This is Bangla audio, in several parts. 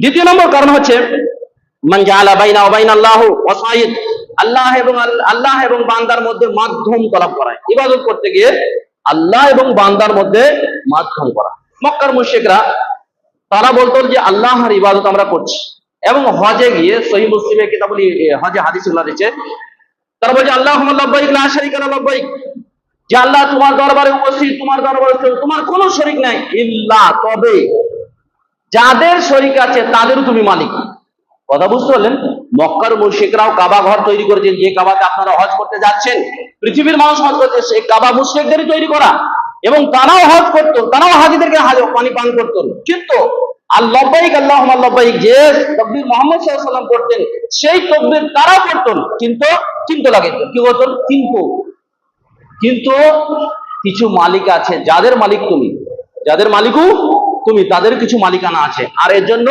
দ্বিতীয় নম্বর কারণ হচ্ছে আল্লাহ এবং আল্লাহ এবং বান্দার মধ্যে মাধ্যম করা। ইবাদত করতে গিয়ে আল্লাহ এবং বান্দার মধ্যে মাধ্যম করা। মক্কার মুশরিকরা, তারা বলতো যে আল্লাহর ইবাদত আমরা করছি। এবং হজে গিয়ে সহি মুসলিমের কিতাবলি হজে হাদিসুল্লাহ দিচ্ছে। তারা বলছে আল্লাহ লব্বাইক লব্বাইক যে আল্লাহ তোমার দরবারে উপস্থিত, তোমার দরবারে তোমার কোনো শরিক নাই। ইল্লা, তবে যাদের শরিক আছে, তাদেরও তুমি মালিক। কথা বুঝতে পারলেন? মক্কার মুশরিকরাও কাবা ঘর তৈরি করেছেন। যে কাবাতে আপনারা হজ করতে যাচ্ছেন, পৃথিবীর মানুষ হজ করতে সেই কাবা মুশরিকদেরই তৈরি করা। এবং তারাও হজ করত, তারাও হাজিদেরকে হাজ, পানি পান করত। কিন্তু আল্লাহবাইক আল্লাহ আল্লাহবাইক যে তকবির মোহাম্মদ সাল্লাম করতেন, সেই তকবির তারাও করতেন কিন্তু চিন্তা লাগে কি করতেন কিন্তু কিন্তু কিছু মালিক আছে, যাদের মালিক তুমি। যাদের মালিকও তুমি তাদের কিছু মালিকানা আছে। আর এর জন্য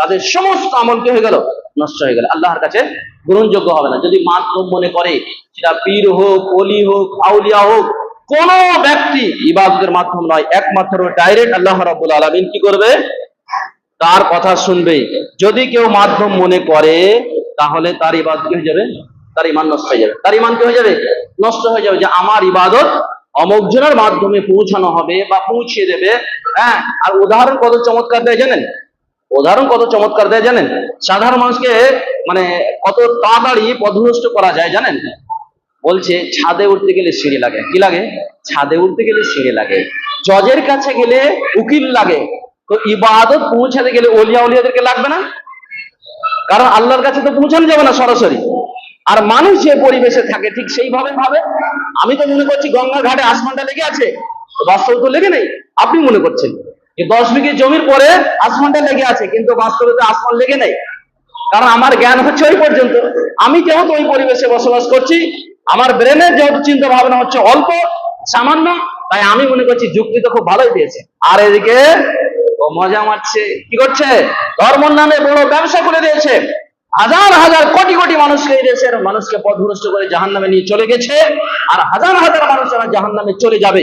তাদের সমস্ত আমল কি হয়ে গেল? নষ্ট হয়ে গেল। আল্লাহর কাছে গ্রহণযোগ্য হবে না। যদি মাধ্যম মনে করে, সেটা পীর হোক অলি হোক, আউলিয়া হোক, কোন ব্যক্তি ইবাদতের মাধ্যম নয়। একমাত্র ডাইরেক্ট আল্লাহ রাব্বুল আলামিন কি করবে? তার কথা শুনবে। যদি কেউ মাধ্যম মনে করে, তাহলে তার ইবাদত কি হয়ে যাবে? তার ইমান নষ্ট হয়ে যাবে। তার ইমান কি হয়ে যাবে? নষ্ট হয়ে যাবে যে আমার ইবাদত অমুকজনের মাধ্যমে পৌঁছানো হবে বা পৌঁছিয়ে দেবে হ্যাঁ? আর উদাহরণ কত চমৎকার দেয় জানেন? উদাহরণ কত চমৎকার দেয় জানেন? সাধারণ মানুষকে মানে কত তাড়াতাড়ি পদভ্রষ্ট করা যায় জানেন? বলছে, ছাদে উঠতে গেলে সিঁড়ি লাগে। কি লাগে? ছাদে উঠতে গেলে সিঁড়ি লাগে। জজের কাছে গেলে উকিল লাগে। তো ইবাদত পৌঁছাতে গেলে অলিয়া উলিয়াদেরকে লাগবে না? কারণ আল্লাহর কাছে তো পৌঁছানো যাবে না সরাসরি। আর মানুষ যে পরিবেশে থাকে ঠিক সেইভাবে ভাবে। আমি তো মনে করছি গঙ্গা ঘাটে আসমানটা লেগে আছে বাস্তবে তো লেগে নেই, আপনি মনে করছেন? দশ বিঘে জমির পরে আসমানটা লেগে আছে, কিন্তু বাস্তবে তো আসমান লেগে নেই। কারণ আমার জ্ঞান হচ্ছে ওই পর্যন্ত। আমি যেহেতু ওই পরিবেশে বসবাস করছি, আমার ব্রেনের যেহেতু চিন্তা ভাবনা হচ্ছে অল্প, সামান্য, তাই আমি মনে করছি যুক্তি তো খুব ভালোই দিয়েছে। আর এদিকে ও মজা মারছে। কি করছে? ধর্মর নামে বড় ব্যবসা করে দিয়েছে। হাজার হাজার কোটি কোটি মানুষকে এই দেশের মানুষকে পথভ্রষ্ট করে জাহান নামে নিয়ে চলে গেছে, আর হাজার হাজার মানুষ তারা জাহান নামে চলে যাবে।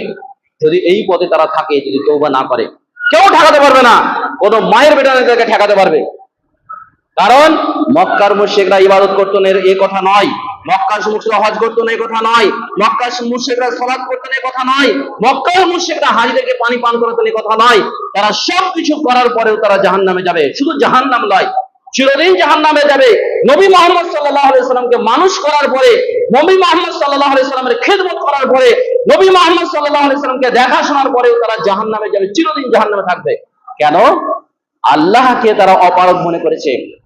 যদি এই পথে তারা থাকে, যদি তৌবা না করে, কেউ ঠেকাতে পারবে না। কোনো মায়ের বেটা তাদেরকে ঠেকাতে পারবে। কারণ মক্কার মুশরিকরা ইবাদত করতো না, এ কথা নয়। মক্কার মুশরিকরা হজ করতো না, এ কথা নয়। মক্কার মুশরিকরা সালাত করতো না, এ কথা নয়। মক্কার মুশরিকরা হাজিদেরকে পানি পান করাতো না, এ কথা নয়। তারা সব কিছু করার পরেও তারা জাহান্নামে যাবে। শুধু জাহান্নাম নয় চিরদিন জাহান্নামে যাবে। নবী মোহাম্মদ সাল্লাল্লাহু আলাইহি সাল্লামকে মানুষ করার পরে, নবী মোহাম্মদ সাল্লাল্লাহু আলাইহি সাল্লামের খেদমত করার পরে, নবী মোহাম্মদ আলাইহি সাল্লামকে দেখাশোনার পরেও তারা জাহান্নামে যাবে, চিরদিন জাহান্নামে থাকবে। কেন? আল্লাহকে তারা অপারগ মনে করেছে।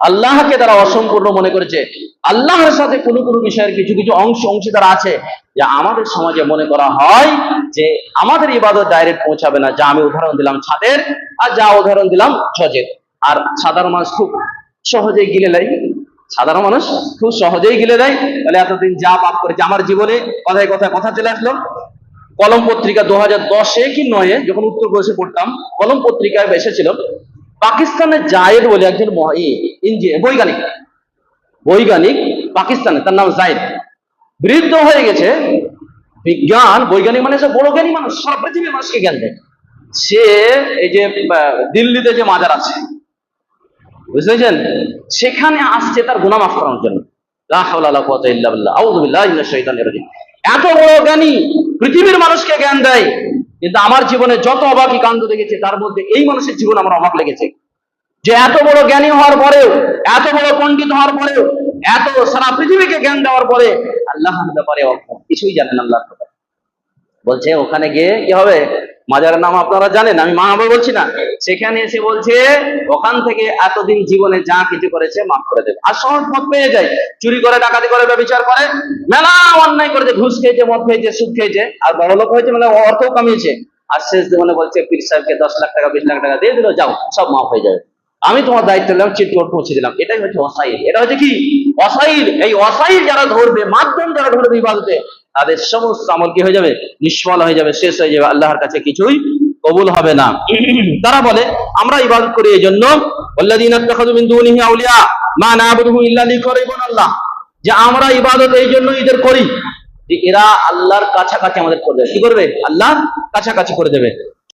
আল্লাহকে তারা অসম্পূর্ণ মনে করেছে। আল্লাহর সাথে কোনো কোনো বিষয়ের কিছু কিছু অংশ অংশীদার আছে যা আমাদের সমাজে মনে করা হয় যে আমাদের ইবাদত ডাইরেক্ট পৌঁছাবে না। যা আমি উদাহরণ দিলাম ছাদের আর যা উদাহরণ দিলাম জজের আর সাধারণ মানুষ খুব সহজেই গিলে দেয়। সাধারণ মানুষ খুব সহজেই গিলে দেয়। তাহলে এতদিন যা পাপ করেছে আমার জীবনে কথায় কথায় কথা চলে আসলো। কলম পত্রিকা দু হাজার দশে কি নয়ে যখন উত্তরপ্রদেশে পড়তাম কলম পত্রিকায় এসেছিল পাকিস্তানের জায়েদ বলে একজন মহা- ই, বৈজ্ঞানিক। বৈজ্ঞানিক পাকিস্তানে তার নাম জায়েদ। বৃদ্ধ হয়ে গেছে। বিজ্ঞান বৈজ্ঞানিক মানে বড় জ্ঞানী মানুষ সব পৃথিবীর মানুষকে জ্ঞান দেয়। সে এই যে দিল্লিতে যে মাজার আছে বুঝতে পেরেছেন? সেখানে আসছে তার গুনাহ মাফ করানোর জন্য। এত বড় জ্ঞানী পৃথিবীর মানুষকে জ্ঞান দেয়, কিন্তু আমার জীবনে যত অবাকই কাণ্ড দেখেছি, তার মধ্যে এই মানুষের জীবন আমার অবাক লেগেছে। যে এত বড় জ্ঞানী হওয়ার পরেও, এত বড় পণ্ডিত হওয়ার পরেও, এত সারা পৃথিবীকে জ্ঞান দেওয়ার পরে আল্লাহর ব্যাপারে কিছুই জানেন আল্লাহর ব্যাপারে। বলছে, ওখানে গিয়ে কি হবে? মাজারের নাম আপনারা জানেন, আমি মা আবার বলছি না। সেখানে এসে বলছে, ওখান থেকে এতদিন জীবনে যা কিছু করেছে মাফ করে দেবে। আর সহজ মত পেয়ে যায়। চুরি করে, ডাকাতি করে, ব্যবচার করে, মেলা অন্যায় করেছে, ঘুষ খেয়েছে, মদ খেয়েছে, সুদ খেয়েছে, আর বড় লোক হয়েছে মানে অর্থও কামিয়েছে। আর শেষ জীবনে বলছে, পীর সাহেবকে দশ লাখ টাকা, বিশ লাখ টাকা দিয়ে দিল, যাও, সব মাফ হয়ে যাবে। আমি তোমার দায়িত্ব নিলাম চিটকোট পৌঁছে দিলাম। এটাই হচ্ছে অসাইল এটা হচ্ছে কি? অসাইল এই অসাইল যারা ধরবে, মাধ্যম যারা ধরবে ইবাদতে তাদের সমস্ত আমল কি হয়ে যাবে? নিষ্ফল হয়ে যাবে, শেষ হয়ে যাবে। আল্লাহর কাছে কিছুই কবুল হবে না। তারা বলে, আমরা ইবাদত করি এই জন্য মা লিকুররিবুনা আল্লাহ যে আমরা ইবাদত এই জন্য এদের করি, যে এরা আল্লাহর কাছাকাছি আমাদের করবে কি করবে? আল্লাহ কাছাকাছি করে দেবে।